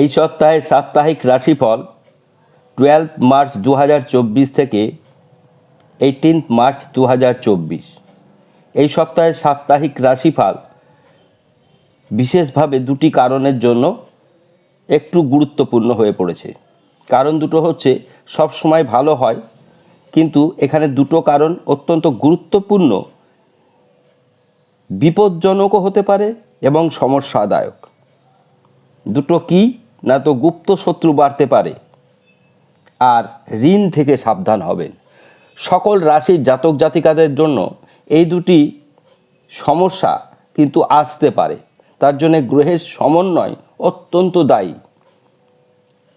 এই সপ্তাহে সাপ্তাহিক রাশিফল টুয়েলভ মার্চ দু হাজার চব্বিশ থেকে এইটিনথ মার্চ দু হাজার চব্বিশ। এই সপ্তাহে সাপ্তাহিক রাশিফল বিশেষভাবে দুটি কারণের জন্য একটু গুরুত্বপূর্ণ হয়ে পড়েছে। কারণ দুটো হচ্ছে সব সময় ভালো হয়, কিন্তু এখানে দুটো কারণ অত্যন্ত গুরুত্বপূর্ণ। বিপজ্জনকও হতে পারে এবং সমস্যাদায়ক। দুটো কি? না তো গুপ্ত শত্রু বাড়তে পারে। আর ঋণ থেকে সাবধান হবেন। সকল রাশির জাতক জাতিকাদের জন্য এই দুটি সমস্যা কিন্তু আসতে পারে। তার জন্য গ্রহের সমন্বয় অত্যন্ত দায়ী।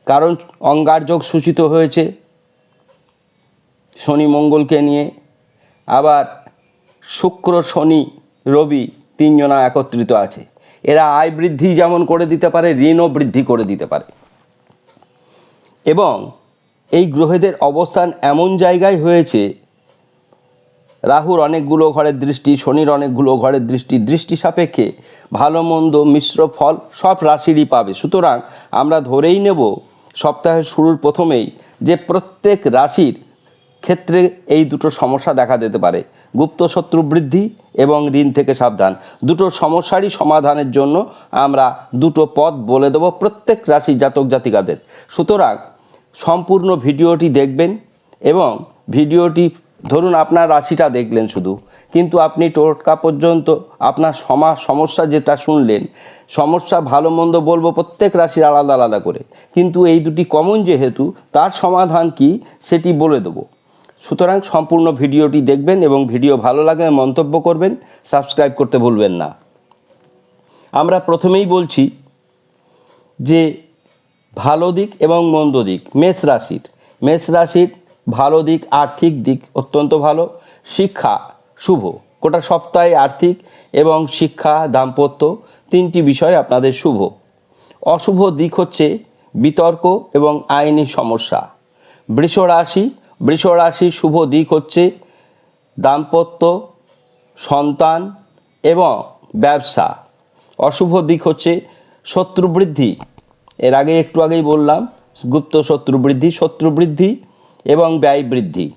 কারণ অঙ্গারযোগ সূচিত হয়েছে শনি মঙ্গলকে নিয়ে। আবার শুক্র, শনি, রবি তিনজনা একত্রিত আছে। এরা আয় বৃদ্ধি যেমন করে দিতে পারে, ঋণও বৃদ্ধি করে দিতে পারে। এবং এই গ্রহেদের অবস্থান এমন জায়গায় হয়েছে, রাহুর অনেকগুলো ঘরের দৃষ্টি, শনির অনেকগুলো ঘরের দৃষ্টি দৃষ্টি সাপেক্ষে ভালো, মন্দ, মিশ্র ফল সব রাশিরই পাবে। সুতরাং আমরা ধরেই নেব সপ্তাহের শুরুর প্রথমেই যে প্রত্যেক রাশির ক্ষেত্রে এই দুটো সমস্যা দেখা দিতে পারে। গুপ্ত শত্রু বৃদ্ধি এবং ঋণ থেকে সাবধান। দুটো সমস্যারই সমাধানের জন্য আমরা দুটো পথ বলে দেব প্রত্যেক রাশি জাতক জাতিকাদের। সুতরাং সম্পূর্ণ ভিডিওটি দেখবেন এবং ভিডিওটি ধরুন আপনার রাশিটা দেখলেন শুধু, কিন্তু আপনি টোটকা পর্যন্ত আপনার সমা সমস্যা যেটা শুনলেন, সমস্যা ভালো মন্দ বলব প্রত্যেক রাশির আলাদা আলাদা করে। কিন্তু এই দুটি কমন যেহেতু, তার সমাধান কি সেটি বলে দেবো। সুতরাং সম্পূর্ণ ভিডিওটি দেখবেন এবং ভিডিও ভালো লাগলে মন্তব্য করবেন, সাবস্ক্রাইব করতে ভুলবেন না। আমরা প্রথমেই বলছি যে ভালো দিক এবং মন্দ দিক, মেষ রাশির। মেষ রাশির ভালো দিক, আর্থিক দিক অত্যন্ত ভালো, শিক্ষা শুভ। গোটা সপ্তাহে আর্থিক এবং শিক্ষা দাম্পত্য তিনটি বিষয় আপনাদের শুভ। অশুভ দিক হচ্ছে বিতর্ক এবং আইনি সমস্যা। বৃষ রাশি বৃষ রাশির শুভ দিক হচ্ছে দাম্পত্য, সন্তান এবং ব্যবসা। অশুভ দিক হচ্ছে শত্রু বৃদ্ধি। এর আগে একটু আগেই বললাম, গুপ্ত শত্রু বৃদ্ধি শত্রু বৃদ্ধি এবং ব্যয় বৃদ্ধি।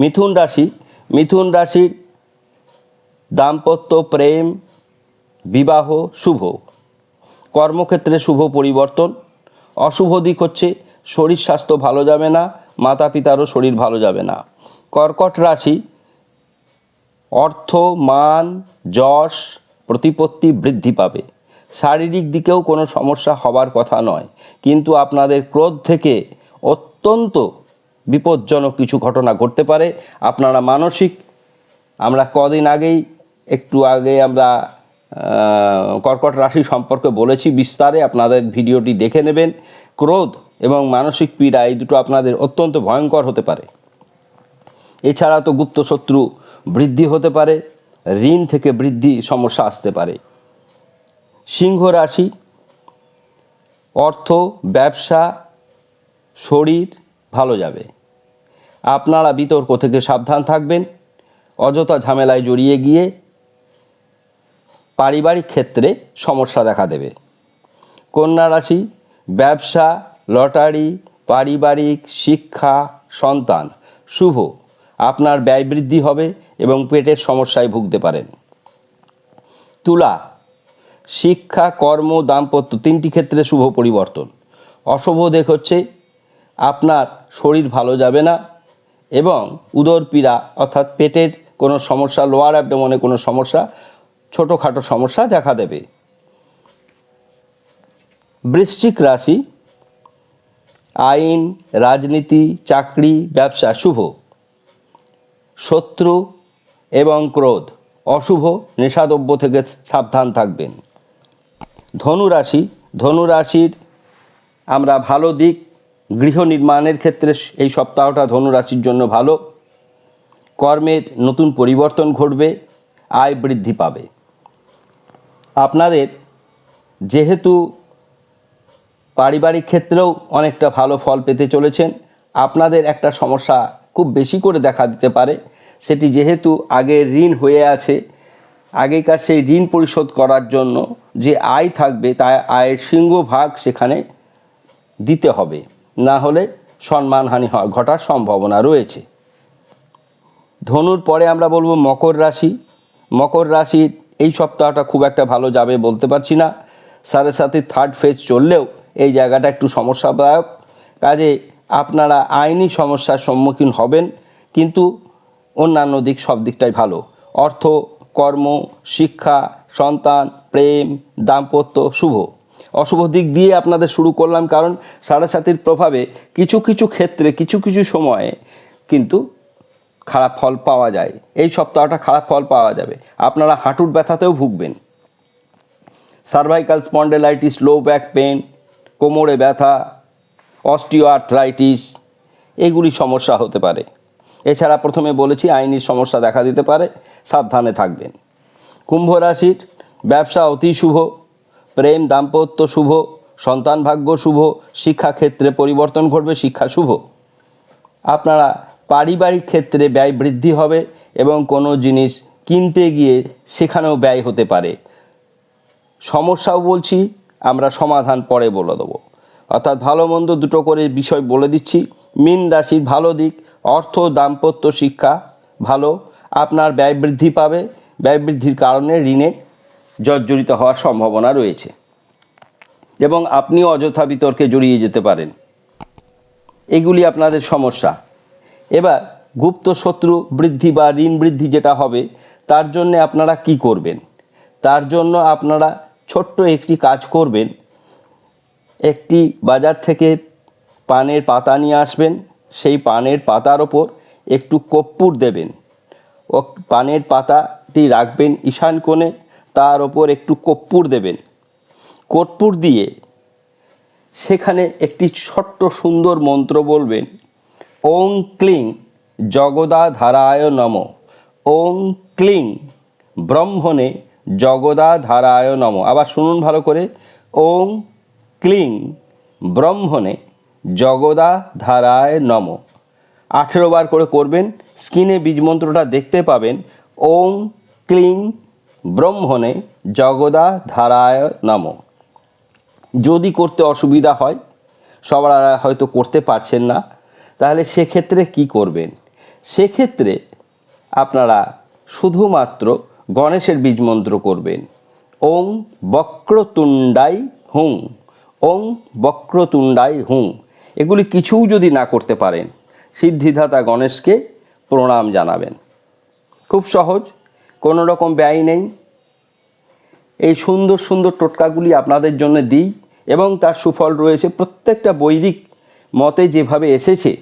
মিথুন রাশি, মিথুন রাশির দাম্পত্য, প্রেম, বিবাহ শুভ। কর্মক্ষেত্রে শুভ পরিবর্তন। অশুভ দিক হচ্ছে শরীর স্বাস্থ্য ভালো যাবে না মাতা পিতারও শরীর ভালো যাবে না। কর্কট রাশি, অর্থ, মান, যশ, প্রতিপত্তি বৃদ্ধি পাবে। শারীরিক দিকেও কোনো সমস্যা হবার কথা নয়, কিন্তু আপনাদের ক্রোধ থেকে অত্যন্ত বিপজ্জনক কিছু ঘটনা ঘটতে পারে। আপনারা মানসিক, আমরা কদিন আগেই, একটু আগে আমরা কর্কট রাশি সম্পর্কে বলেছি, বিস্তারে আপনাদের ভিডিওটি দেখে নেবেন। ক্রোধ এবং মানসিক পীড়া এই দুটো আপনাদের অত্যন্ত ভয়ঙ্কর হতে পারে। এছাড়া তো গুপ্ত শত্রু বৃদ্ধি হতে পারে, ঋণ থেকে বৃদ্ধি সমস্যা আসতে পারে। সিংহ রাশি, অর্থ, ব্যবসা, শরীর ভালো যাবে। আপনারা বিতর্ক থেকে সাবধান থাকবেন, অযথা ঝামেলায় জড়িয়ে গিয়ে পারিবারিক ক্ষেত্রে সমস্যা দেখা দেবে। কন্যা রাশি, ব্যবসা লটারি, পারিবারিক, শিক্ষা, সন্তান, শুভ। আপনার ব্যয় বৃদ্ধি হবে এবং পেটের সমস্যায় ভুগতে পারেন। তুলা, শিক্ষা, কর্ম, দাম্পত্য তিনটি ক্ষেত্রে শুভ পরিবর্তন। অশুভ দিক হচ্ছে আপনার শরীর ভালো যাবে না এবং উদর পীড়া অর্থাৎ পেটের কোনো সমস্যা লোয়ার অ্যাবডোমনে কোনো সমস্যা, ছোটোখাটো সমস্যা দেখা দেবে। বৃশ্চিক রাশি আইন, রাজনীতি, চাকরি, ব্যবসা, শুভ। শত্রু এবং ক্রোধ, অশুভ, নেশাদ্রব্য থেকে সাবধান থাকবেন। ধনুরাশি, ধনুরাশির আমরা ভালো দিক, গৃহ নির্মাণের ক্ষেত্রে এই সপ্তাহটা ধনুরাশির জন্য ভালো। কর্মের নতুন পরিবর্তন ঘটবে, আয় বৃদ্ধি পাবে। আপনাদের যেহেতু পারিবারিক ক্ষেত্রেও অনেকটা ভালো ফল পেতে চলেছেন। আপনাদের একটা সমস্যা খুব বেশি করে দেখা দিতে পারে, সেটি যেহেতু আগে ঋণ হয়ে আছে, আগেকার সেই ঋণ পরিশোধ করার জন্য যে আয় থাকবে তা আয়ের সিংহভাগ সেখানে দিতে হবে, না হলে সম্মানহানি ঘটার সম্ভাবনা রয়েছে। ধনুর পরে আমরা বলব মকর রাশি। মকর রাশির এই সপ্তাহটা খুব একটা ভালো যাবে বলতে পারছি না। সাড়ে সাথে থার্ড ফেজ চললেও এই জায়গাটা একটু সমস্যাদায়ক। কাজে আপনারা আইনি সমস্যার সম্মুখীন হবেন, কিন্তু অন্যান্য দিক সব দিকটাই ভালো। অর্থ, কর্ম, শিক্ষা, সন্তান, প্রেম, দাম্পত্য শুভ। অশুভ দিক দিয়ে আপনাদের শুরু করলাম কারণ সাড়ে সাতির প্রভাবে কিছু কিছু ক্ষেত্রে, কিছু কিছু সময়ে কিন্তু খারাপ ফল পাওয়া যায়। এই সপ্তাহটা খারাপ ফল পাওয়া যাবে। আপনারা হাঁটুর ব্যথাতেও ভুগবেন। Cervical spondylitis, low back pain কোমরে ব্যথা অস্টিও আর্থ্রাইটিস এগুলি সমস্যা হতে পারে। এছাড়া প্রথমে বলেছি আইনি সমস্যা দেখা দিতে পারে, সাবধানে থাকবেন। কুম্ভ রাশির ব্যবসা অতি শুভ, প্রেম দাম্পত্য শুভ, সন্তান ভাগ্য শুভ, শিক্ষাক্ষেত্রে পরিবর্তন ঘটবে, শিক্ষা শুভ। আপনারা পারিবারিক ক্ষেত্রে ব্যয় বৃদ্ধি হবে এবং কোনো জিনিস কিনতে গিয়ে সেখানেও ব্যয় হতে পারে। সমস্যাও বলছি আমরা সমাধান পরে বলে দেবো। অর্থাৎ ভালো মন্দ দুটো করে বিষয় বলে দিচ্ছি। মিন রাশির ভালো দিক, অর্থ, দাম্পত্য, শিক্ষা ভালো। আপনার ব্যয় বৃদ্ধি পাবে। ব্যয় বৃদ্ধির কারণে ঋণে জর্জরিত হওয়ার সম্ভাবনা রয়েছে। এবং আপনি অযথা বিতর্কে জড়িয়ে যেতে পারেন। এগুলি আপনাদের সমস্যা। এবার গুপ্ত শত্রু বৃদ্ধি বা ঋণ বৃদ্ধি যেটা হবে, তার জন্য আপনারা কি করবেন? তার জন্য আপনারা ছোট্ট একটি কাজ করবেন। একটি বাজার থেকে পানের পাতা নিয়ে আসবেন। সেই পানের পাতার ওপর একটু কর্পূর দেবেন। ও পানের পাতাটি রাখবেন ঈশান কোণে, তার ওপর একটু কর্পূর দেবেন। কর্পূর দিয়ে সেখানে একটি ছোট্ট সুন্দর মন্ত্র বলবেন, ওং ক্লিং জগদা ধারায় নম। ওং ক্লিং ব্রহ্মণে জগদা ধারায় নম। আবার শুনুন ভালো করে। ওং ক্লিং ব্রহ্মণে জগদা ধারায় নম। আঠেরো বার করে করবেন স্ক্রিনে বীজ মন্ত্রটা দেখতে পাবেন। ওং ক্লিং ব্রহ্মণে জগদা ধারায় নম। যদি করতে অসুবিধা হয়, সবার হয়তো করতে পারছেন না, তাহলে সেক্ষেত্রে কি করবেন? সেক্ষেত্রে আপনারা শুধুমাত্র গণেশের বীজ মন্ত্র করবেন। ওং বক্রতুণ্ডাই হুং, ওং বক্রতুণ্ডাই হুং। এগুলি কিছুও যদি না করতে পারেন, সিদ্ধিদাতা গণেশকে প্রণাম জানাবেন। খুব সহজ, কোনো রকম ব্যয় নেই। এই সুন্দর সুন্দর টোটকাগুলি আপনাদের জন্য দিই এবং তার সুফল রয়েছে প্রত্যেকটা বৈদিক মতে যেভাবে এসেছে,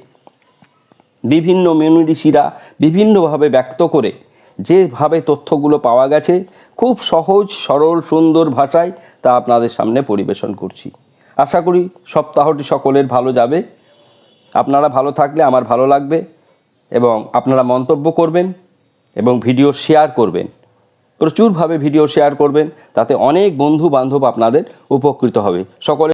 বিভিন্ন মিউনিটিসিরা বিভিন্নভাবে ব্যক্ত করে যেভাবে তথ্যগুলো পাওয়া গেছে, খুব সহজ, সরল, সুন্দর ভাষায় তা আপনাদের সামনে পরিবেশন করছি। আশা করি সপ্তাহটি সকলের ভালো যাবে। আপনারা ভালো থাকলে আমার ভালো লাগবে এবং আপনারা মন্তব্য করবেন এবং ভিডিও শেয়ার করবেন। প্রচুরভাবে ভিডিও শেয়ার করবেন, তাতে অনেক বন্ধু বান্ধব আপনাদের উপকৃত হবে। সকলে